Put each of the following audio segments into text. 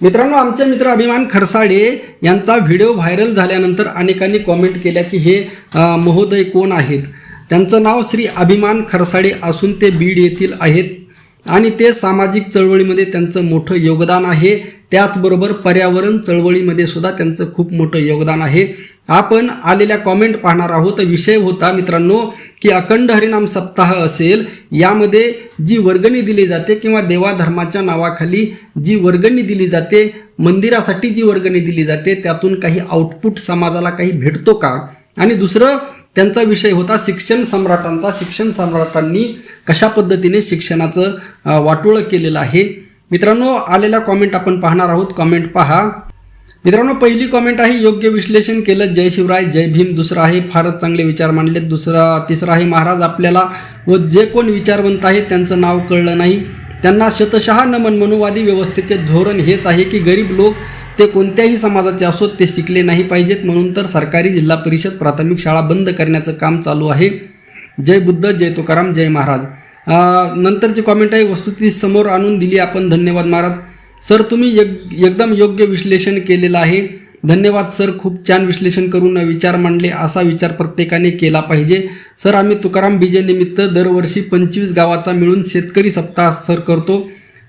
मित्रांनो आमचे मित्र अभिमान खरसाडे यांचा व्हिडिओ व्हायरल झाल्यानंतर अनेकांनी कॉमेंट केल्या की हे महोदय कोण आहेत? त्यांचं नाव श्री अभिमान खरसाडे असून ते बीड येथील आहेत. आणि ते सामाजिक चळवळीमध्ये त्यांचं मोठं योगदान आहे. त्याचबरोबर पर्यावरण चळवळीमध्ये सुद्धा त्यांचं खूप मोठं योगदान आहे. आपण आलेल्या कॉमेंट पाहणार आहोत. विषय होता मित्रांनो की अखंड हरिनाम सप्ताह असेल यामध्ये जी वर्गणी दिली जाते किंवा देवाधर्माच्या नावाखाली जी वर्गणी दिली जाते मंदिरासाठी जी वर्गणी दिली जाते त्यातून काही आउटपुट समाजाला काही भेटतो का? आणि दुसरं त्यांचा विषय होता शिक्षण सम्राटांचा. शिक्षण सम्राटांनी कशा पद्धतीने शिक्षणाचं वाटोळं केलेलं आहे? मित्रांनो आलेल्या कॉमेंट आपण पाहणार आहोत. कॉमेंट पहा. मित्रांनो पहिली कॉमेंट आहे योग्य विश्लेषण केलं. जय शिवराय जय भीम. दुसरं आहे फारच चांगले विचार मांडलेत. दुसरा तिसरा आहे महाराज आपल्याला व जे कोण विचारवंत आहे त्यांचं नाव कळलं नाही. त्यांना शतशः नमन मनुवादी व्यवस्थेचे धोरण हेच आहे की गरीब लोक ते कोणत्याही समाजाचे असोत ते शिकले नाही पाहिजेत. म्हणून तर सरकारी जिल्हा परिषद प्राथमिक शाळा बंद करण्याचं काम चालू आहे. जय बुद्ध जय तुकाराम जय महाराज. नंतरची कॉमेंट आहे वस्तुस्थिती समोर आणून दिली आपण. धन्यवाद महाराज. सर तुम्ही एक एकदम योग्य विश्लेषण केलेलं आहे. धन्यवाद सर. खूप छान विश्लेषण करून विचार मांडले. असा विचार प्रत्येकाने केला पाहिजे. सर आम्ही तुकाराम बीजेनिमित्त दरवर्षी पंचवीस गावाचा मिळून शेतकरी सप्ताह सर करतो.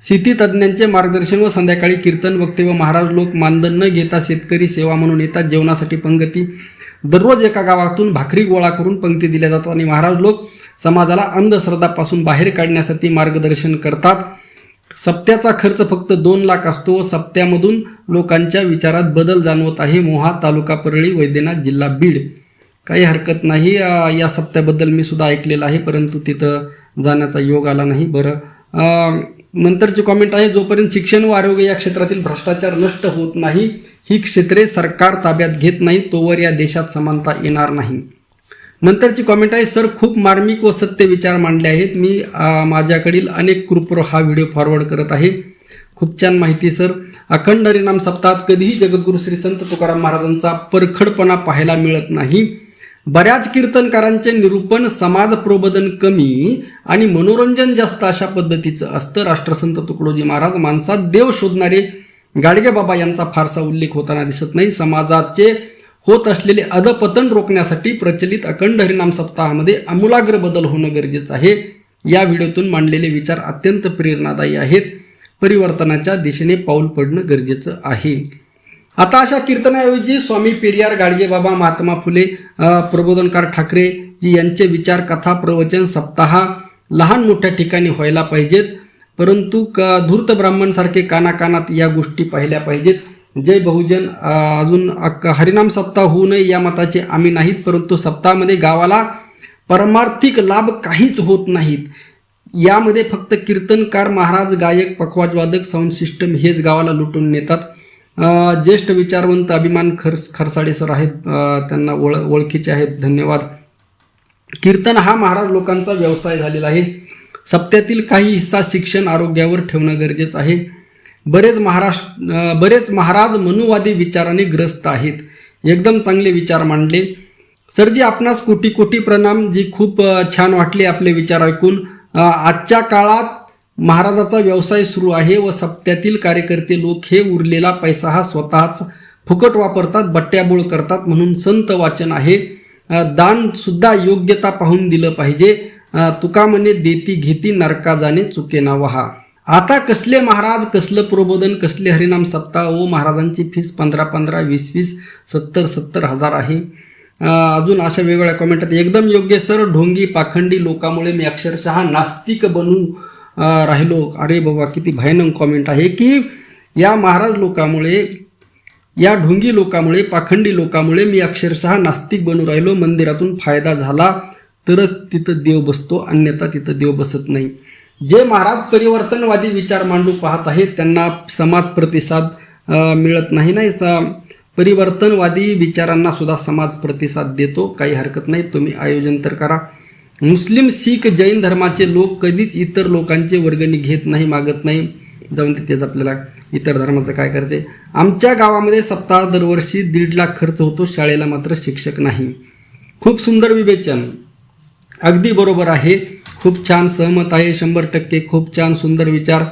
शेती तज्ज्ञांचे मार्गदर्शन व संध्याकाळी कीर्तन वक्ते व महाराज लोक मानधन न घेता शेतकरी सेवा म्हणून येतात जेवणासाठी पंगती. दररोज एका गावातून भाकरी गोळा करून पंक्ती दिल्या जातात आणि महाराज लोक समाजाला अंधश्रद्धापासून बाहेर काढण्यासाठी मार्गदर्शन करतात. सप्त्याचा खर्च फक्त दोन लाख असतो व सप्त्यामधून लोकांच्या विचारात बदल जाणवत आहे. मोहा तालुका परळी वैद्यनाथ जिल्हा बीड. काही हरकत नाही. या सप्त्याबद्दल मी सुद्धा ऐकलेलं आहे परंतु तिथं जाण्याचा योग आला नाही. बरं. अं, नंतरची कॉमेंट आहे जोपर्यंत शिक्षण व आरोग्य या क्षेत्रातील भ्रष्टाचार नष्ट होत नाही ही क्षेत्रे सरकार ताब्यात घेत नाही तोवर या देशात समानता येणार नाही. नंतरची कॉमेंट आहे सर खूप मार्मिक व सत्य विचार मांडले आहेत. मी माझ्याकडील अनेक ग्रुपवर हा व्हिडिओ फॉरवर्ड करत आहे. खूप छान माहिती सर. अखंड हरिनाम सप्ताहात कधीही जगद्गुरू श्री संत तुकाराम महाराजांचा परखडपणा पाहायला मिळत नाही. बऱ्याच कीर्तनकारांचे निरूपण समाज प्रबोधन कमी आणि मनोरंजन जास्त अशा पद्धतीचं असतं. राष्ट्रसंत तुकडोजी महाराज माणसात देव शोधणारे गाडगे बाबा यांचा फारसा उल्लेख होताना दिसत नाही. समाजाचे होत असलेले अधपतन रोखण्यासाठी प्रचलित अखंड हरिनाम सप्ताहामध्ये आमूलाग्र बदल होणं गरजेचं आहे. या व्हिडिओतून मांडलेले विचार अत्यंत प्रेरणादायी आहेत. परिवर्तनाच्या दिशेने पाऊल पडणं गरजेचं आहे. आता अशा कीर्तनाऐवजी स्वामी पेरियार गाडगे बाबा महात्मा फुले प्रबोधनकार ठाकरे जी यांचे विचार कथा प्रवचन सप्ताह लहान मोठ्या ठिकाणी व्हायला पाहिजेत. परंतु क धूर्त ब्राह्मणसारखे कानाकानात या गोष्टी पाहिल्या पाहिजेत. जय बहुजन अजून हरिनाम सप्ताह होऊ नये या मताचे आम्ही नाहीत परंतु सप्ताहामध्ये गावाला परमार्थिक लाभ काहीच होत नाहीत. यामध्ये फक्त कीर्तनकार महाराज गायक पखवाजवादक साऊंड सिस्टम हेच गावाला लुटून नेतात. ज्येष्ठ विचारवंत अभिमान खर्स खरसाडे सर आहेत त्यांना ओळ ओळखीचे आहेत धन्यवाद. कीर्तन हा महाराज लोकांचा व्यवसाय झालेला आहे. सप्त्यातील काही हिस्सा शिक्षण आरोग्यावर ठेवणं गरजेचं आहे. बरेच महाराष्ट्र बरेच महाराज मनुवादी विचाराने ग्रस्त आहेत. एकदम चांगले विचार मांडले. सरजी आपणास कोटी कोटी प्रणाम. जी खूप छान वाटले आपले विचार ऐकून. आजच्या काळात महाराजाचा व्यवसाय सुरू आहे व सप्त्यातील कार्यकर्ते लोक हे उरलेला पैसा हा स्वतःच फुकट वापरतात बट्ट्याबोळ करतात म्हणून संत वाचन आहे. दान सुद्धा योग्यता पाहून दिलं पाहिजे. तुका म्हणे देती घेती नरका जाणे चुके ना वहा आता कसले महाराज कसलं प्रबोधन कसले हरिनाम सप्ताह? ओ महाराजांची फीस पंधरा पंधरा वीस वीस सत्तर सत्तर हजार आहे. अजून अशा वेगवेगळ्या कॉमेंट आहेत. एकदम योग्य सर. ढोंगी पाखंडी लोकामुळे मी अक्षरशः नास्तिक बनून राहिलो. अरे बाबा किती भयानक कॉमेंट आहे की या महाराज लोकामुळे या ढोंगी लोकामुळे पाखंडी लोकामुळे मी अक्षरशः नास्तिक बनून राहिलो. मंदिरातून फायदा झाला तरच तिथं देव बसतो. अन्यथा तिथं देव बसत नाही. जे महाराज परिवर्तनवादी विचार मांडू पाहत आहेत त्यांना समाज प्रतिसाद मिळत नाही. नाही स- परिवर्तनवादी विचारांना सुद्धा समाज प्रतिसाद देतो काही हरकत नाही. तुम्ही आयोजन तर करा. मुस्लिम शीख जैन धर्माचे लोक कधीच इतर लोकांचे वर्गणी घेत नाही मागत नाही. जाऊन तिथेच आपल्याला इतर धर्माचं काय करायचे आमच्या गावामध्ये सप्ताह दरवर्षी दीड लाख खर्च होतो शाळेला मात्र शिक्षक नाही. खूप सुंदर विवेचन. अगदी बरोबर आहे. खूप छान सहमत आहे. शंभर टक्के खूप छान सुंदर विचार.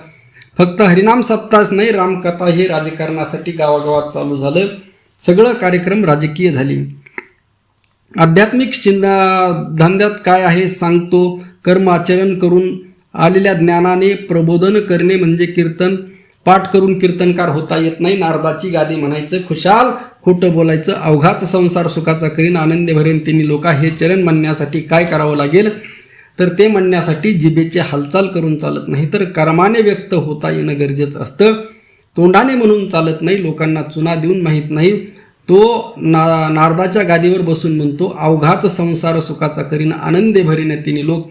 फक्त हरिनाम सप्ताहच नाही रामकथा हे राजकारणासाठी गावागावात चालू झालं. सगळं कार्यक्रम राजकीय झाली. आध्यात्मिक शिंदा धंद्यात काय आहे सांगतो. कर्माचरण करून आलेल्या ज्ञानाने प्रबोधन करणे म्हणजे कीर्तन. पाठ करून कीर्तनकार होता येत नाही. नारदाची गादी म्हणायचं खुशाल खोटं बोलायचं अवघाच संसार सुखाचा करीन आनंद भरेन तिन्ही लोका. हे चरण म्हणण्यासाठी काय करावं लागेल? तर ते म्हणण्यासाठी जिभेची हालचाल करून चालत नाही तर कर्माने व्यक्त होता येणं गरजेचं असतं. तोंडाने म्हणून चालत नाही लोकांना चुना देऊन माहीत नाही. तो ना नारदाच्या गादीवर बसून म्हणतो अवघाच संसार सुखाचा करीन आनंदे भरीने तिने लोक.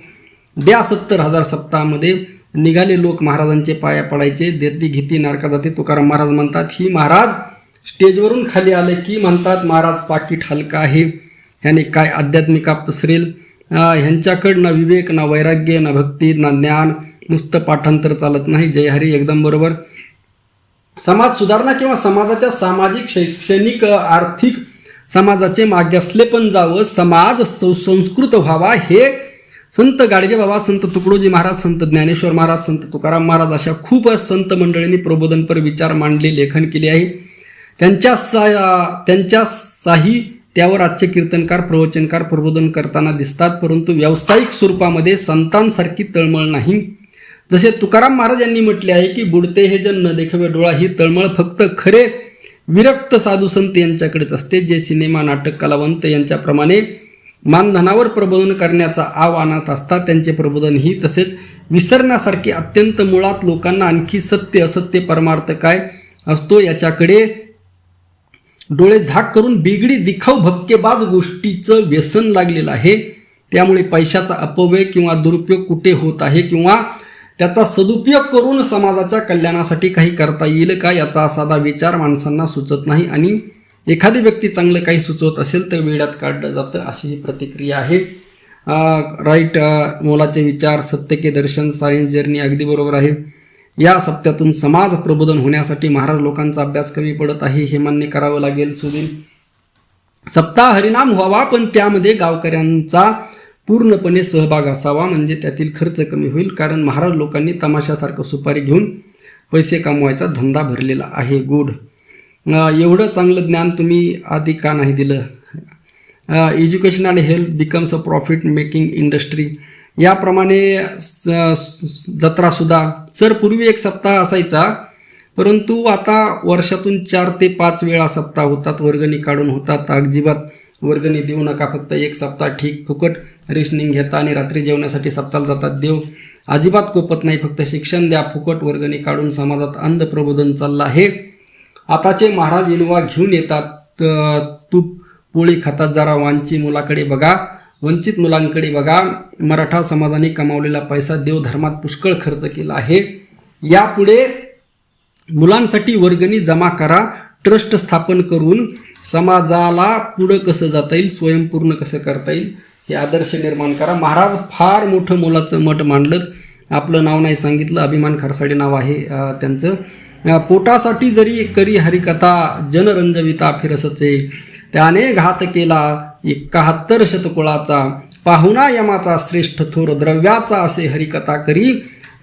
द्या सत्तर हजार सप्ताहामध्ये निघाले लोक महाराजांचे पाया पडायचे देती घेती नारका जाते तुकाराम महाराज म्हणतात ही महाराज स्टेजवरून खाली आले की म्हणतात महाराज पाकिट हलका आहे. ह्याने काय आध्यात्मिका पसरेल? ह्यांच्याकडनं ह्यांच्याकडं ना विवेक ना वैराग्य ना भक्ती ना ज्ञान नुसतं पाठांतर चालत नाही. जय हरी एकदम बरोबर. समाज सुधारणा किंवा समाजाच्या सामाजिक शैक्षणिक आर्थिक समाजाचे मागे असले पण जावं समाज संस्कृत व्हावा हे संत गाडगे बाबा संत तुकडोजी महाराज संत ज्ञानेश्वर महाराज संत तुकाराम महाराज अशा खूप संत मंडळींनी प्रबोधनपर विचार मांडले लेखन केले आहे. त्यांच्या सा त्यांच्या साहित्यावर आजचे कीर्तनकार प्रवचनकार प्रबोधन करताना दिसतात परंतु व्यावसायिक स्वरूपामध्ये संतांसारखी तळमळ नाही. जसे तुकाराम महाराज यांनी म्हटले आहे की बुडते हे जन देखावे डोळा ही तळमळ फक्त खरे विरक्त साधू संत यांच्याकडेच असते जे सिनेमा नाटक कलावंत यांच्याप्रमाणे मानधनावर प्रबोधन करण्याचा आव आणत असतात. त्यांचे प्रबोधन ही तसेच विसरण्यासारखे अत्यंत मुळात लोकांना आणखी सत्य असत्य परमार्थ काय असतो याच्याकडे डोळे झाक करून बिगडी दिखाऊ भपकेबाज गोष्टीचं व्यसन लागलेलं आहे. त्यामुळे पैशाचा अपव्यय किंवा दुरुपयोग कुठे होत आहे किंवा त्याचा सदुपयोग करून समाजाच्या कल्याणासाठी काही करता येईल का याचा साधा विचार माणसांना सुचत नाही आणि एखादी व्यक्ती चांगलं काही सुचवत असेल तर वेळात काढलं जातं अशी ही प्रतिक्रिया आहे. राईट मोलाचे विचार सत्य के दर्शन सायन्स जर्नी अगदी बरोबर आहे. या सप्त्यातून समाज प्रबोधन होण्यासाठी महाराज लोकांचा अभ्यास कमी पडत आहे हे मान्य करावं लागेल सुधीर. सप्ताह हरिनाम व्हावा पण त्यामध्ये गावकऱ्यांचा पूर्णपणे सहभाग असावा म्हणजे त्यातील खर्च कमी होईल कारण महाराज लोकांनी तमाशासारखं सुपारी घेऊन पैसे कमवायचा धंदा भरलेला आहे. गुड एवढं चांगलं ज्ञान तुम्ही आधी का नाही दिलं? Education and health becomes a profit making industry याप्रमाणे स- जत्रासुद्धा सर पूर्वी एक सप्ताह असायचा परंतु आता वर्षातून चार ते पाच वेळा सप्ताह होतात वर्गणी काढून होतात. अजिबात वर्गणी देऊ नका फक्त एक सप्ताह ठीक फुकट रेशनिंग घेता आणि रात्री जेवण्यासाठी सप्ताह जातात देव. अजिबात कोपत नाही फक्त शिक्षण द्या फुकट वर्गणी काढून समाजात अंध प्रबोधन चाललं आहे. आताचे महाराज इनोवा घेऊन येतात तूप पोळी खातात जरा वांची मुलाकडे बघा. वंचित मुलांकडे बघा मराठा समाजाने कमावलेला पैसा देवधर्मात पुष्कळ खर्च केला आहे. यापुढे मुलांसाठी वर्गणी जमा करा ट्रस्ट स्थापन करून समाजाला पुढं कसं जाता येईल स्वयंपूर्ण कसं करता येईल हे आदर्श निर्माण करा. महाराज फार मोठं मोलाचं मठ मांडलं आपलं नाव नाही सांगितलं अभिमान खरसाडे नाव आहे त्यांचं. पोटासाठी जरी करी हरिकथा जनरंजविता फिरसचे त्याने घात केला एकाहत्तर शतकुळाचा पाहुणा यमाचा श्रेष्ठ थोर द्रव्याचा असे हरिकथा करी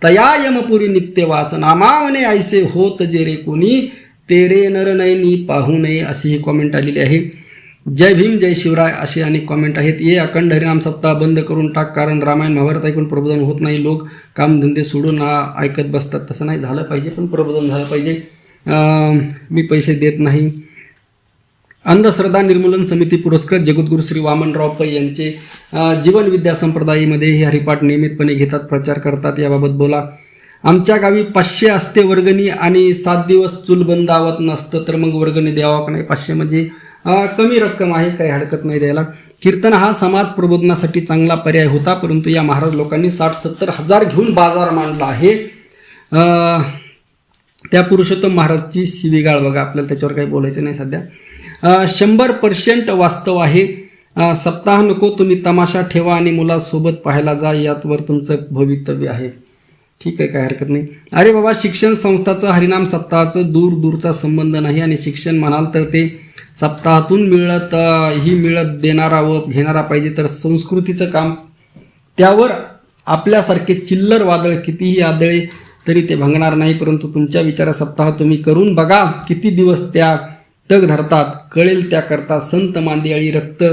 तया यमपुरी नित्यवास नामावने ऐसे होत जे रे कोणी तेरे नरनयनी पाहू नये अशी ही कॉमेंट आलेली आहे. जय भीम जय शिवराय असे अनेक कॉमेंट आहेत. ये अखंड हरिनाम सप्ताह बंद करून टाक कारण रामायण महाभारत ऐकून प्रबोधन होत नाही. लोक कामधंदे सोडून ऐकत बसतात. तसं नाही झालं पाहिजे पण प्रबोधन झालं पाहिजे. मी पैसे देत नाही. अंधश्रद्धा निर्मूलन समिती पुरस्कार जगद्गुरू श्री वामनराव पै यांचे जीवन विद्या संप्रदायामध्ये हे हरिपाठ नियमितपणे घेतात प्रचार करतात याबाबत बोला. आमच्या गावी पाचशे असते वर्गणी आणि सात दिवस चूल बंद आवत नसतं तर मग वर्गणी द्यावा का नाही? पाचशे म्हणजे कमी रक्कम आहे काही हरकत नाही द्यायला. कीर्तन हा समाज प्रबोधनासाठी चांगला पर्याय होता परंतु या महाराज लोकांनी साठ सत्तर हजार घेऊन बाजार मांडला आहे. त्या पुरुषोत्तम महाराजची शिवीगाळ बघा आपल्याला त्याच्यावर काही बोलायचं नाही सध्या. शंभर पर्सेंट वास्तव आहे. सप्ताह नको तुम्ही तमाशा ठेवा आणि मुलासोबत पाहायला जा यातवर तुमचं भवितव्य आहे. ठीक आहे काय हरकत नाही. अरे बाबा शिक्षण संस्थाचं हरिनाम सप्ताहाचं दूर दूरचा संबंध नाही आणि शिक्षण म्हणाल तर ते सप्ताहातून मिळत ही मिळत देणारा व घेणारा पाहिजे तर संस्कृतीचं काम. त्यावर आपल्यासारखे चिल्लर वादळ कितीही आदळे तरी ते भांगणार नाही परंतु तुमच्या विचारा सप्ताह तुम्ही करून बघा किती दिवस त्या तग धरतात कळेल त्याकरता संत मांदियाळी रक्त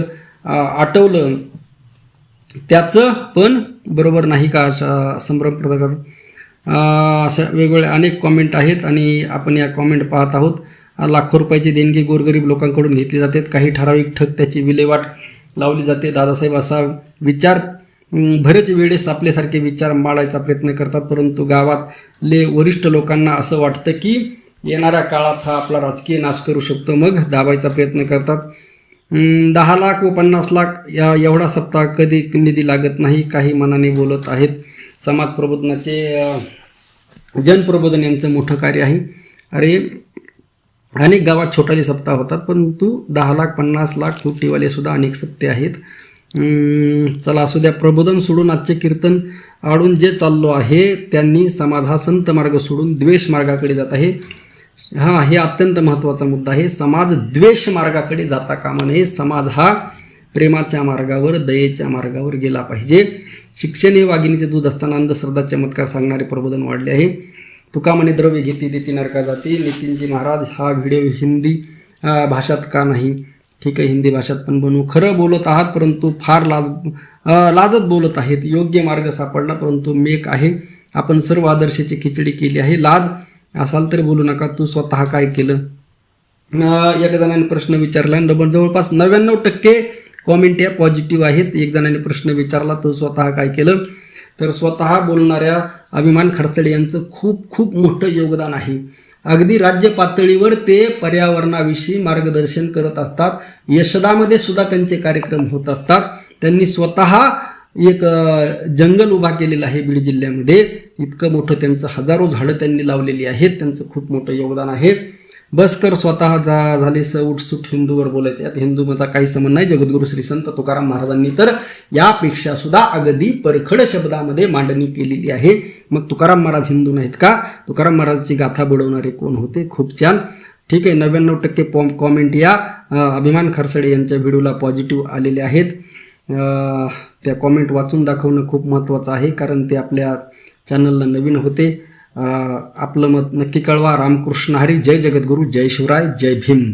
आटवलं. त्याचं पण बरोबर नाही का अशा संभ्रम प्रकार अशा वेगवेगळ्या अनेक कॉमेंट आहेत आणि आपण या कॉमेंट पाहत आहोत. लाखो रुपयाची देणगी गोरगरीब लोकांकडून घेतली जाते. काही ठराविक ठग त्याची विल्हेवाट लावली जाते. दादासाहेब असा विचार भरेच वेळेस आपल्यासारखे विचार मांडायचा प्रयत्न करतात. परंतु गावातले वरिष्ठ लोकांना असं वाटतं की येणाऱ्या काळात हा आपला राजकीय नाश करू शकतो मग दाबायचा प्रयत्न करतात. दहा लाख व पन्नास लाख या एवढा सप्ताह कधी निधी लागत नाही काही मनाने बोलत आहेत. समाज प्रबोधनाचे जनप्रबोधन यांचं मोठं कार्य आहे. अरे अनेक गावात छोटाले सप्ताह होतात परंतु दहा लाख पन्नास लाख कोटीवाले सुद्धा अनेक सप्ते आहेत. चला असू द्या प्रबोधन सोडून आजचे कीर्तन आडून जे चाललो आहे त्यांनी समाज हा संत मार्ग सोडून द्वेष मार्गाकडे जात आहे. हा हे अत्यंत महत्त्वाचा मुद्दा आहे. समाज द्वेष मार्गाकडे जाता कामा नये. समाज हा प्रेमाच्या मार्गावर दयेच्या मार्गावर गेला पाहिजे. शिक्षण हे वाघिणीचे दूध असताना अंधश्रद्धा चमत्कार सांगणारे प्रबोधन वाढले आहे. तुका म्हणे द्रव्य घेते देते नरका जाती. नितीनजी महाराज हा व्हिडिओ हिंदी भाषात का नाही? ठीक आहे हिंदी भाषात पण बनवू खरं बोलत आहात परंतु फार लाज लाजत बोलत आहेत. योग्य मार्ग सापडला परंतु मेक आहे. आपण सर्व आदर्शाची खिचडी केली आहे. लाज असाल तर बोलू नका तू स्वतः काय केलं? एक एका जणाने प्रश्न विचारला आणि डबल जवळपास नव्याण्णव टक्के कॉमेंट या पॉझिटिव्ह आहेत. एक जणाने प्रश्न विचारला तो स्वतः काय केलं? तर स्वतः बोलणाऱ्या अभिमान खरचडे यांचं खूप खूप मोठं योगदान आहे. अगदी राज्य पातळीवर ते पर्यावरणाविषयी मार्गदर्शन करत असतात. यशदामध्ये सुद्धा त्यांचे कार्यक्रम होत असतात. त्यांनी स्वतः एक जंगल उभा केलेलं आहे बीड जिल्ह्यामध्ये. इतकं मोठं त्यांचं हजारो झाडं त्यांनी लावलेली आहेत. त्यांचं खूप मोठं योगदान आहे. बसकर स्वतः जा झाले स उठसूट हिंदूवर बोलायचे. यात मधला काही संबंध नाही. जगद्गुरु श्री संत तुकाराम महाराजांनी तर यापेक्षा सुद्धा अगदी परखड शब्दामध्ये मांडणी केलेली आहे. मग तुकाराम महाराज हिंदू नाहीत का? तुकाराम महाराजची गाथा बुडवणारे कोण होते? खूप छान. ठीक आहे नव्याण्णव टक्के पॉम कॉमेंट या. अभिमान खरसडे यांच्या व्हिडिओला पॉझिटिव्ह आलेले आहेत. त्या कॉमेंट वाचून दाखवणं खूप महत्त्वाचं आहे कारण ते आपल्या चॅनलला नवीन होते. आपलं मत नक्की कळवा. रामकृष्ण हरी. जय जगद्गुरू. जय शिवराय. जय भीम.